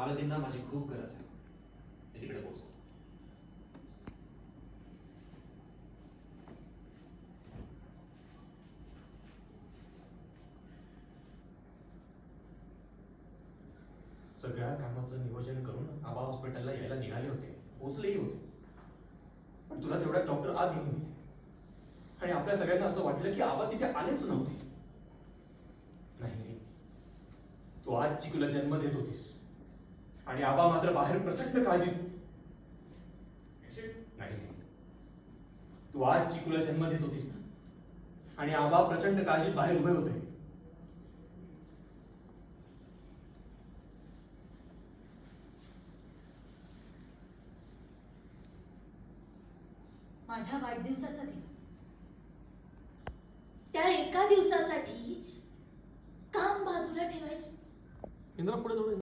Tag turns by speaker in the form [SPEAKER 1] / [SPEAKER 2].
[SPEAKER 1] मालतींना माझी खूप गरज आहे. मी तिकडे पोहोचतो.
[SPEAKER 2] सगळ्या कामाचं नियोजन करून आबा हॉस्पिटलला यायला निघाले होते. पोचलेही होते. पण तुला तेवढ्या डॉक्टर आत घेऊन गेले. आणि आपल्या सगळ्यांना असं वाटलं की आबा तिथे आलेच नव्हते. नाही नाही. तू आज चिकूला जन्म देत होतीस. आणि आबा मात्र बाहेर प्रचंड काळजी नाही नाही. तू आज चिकूला जन्म देत होतीस ना? आणि आबा प्रचंड काळजीत बाहेर उभे होते.
[SPEAKER 3] माझ्या वाढदिवसाचा दिवस. त्या एका दिवसासाठी काम बाजूला ठेवायचे.
[SPEAKER 2] इंद्रा पुढे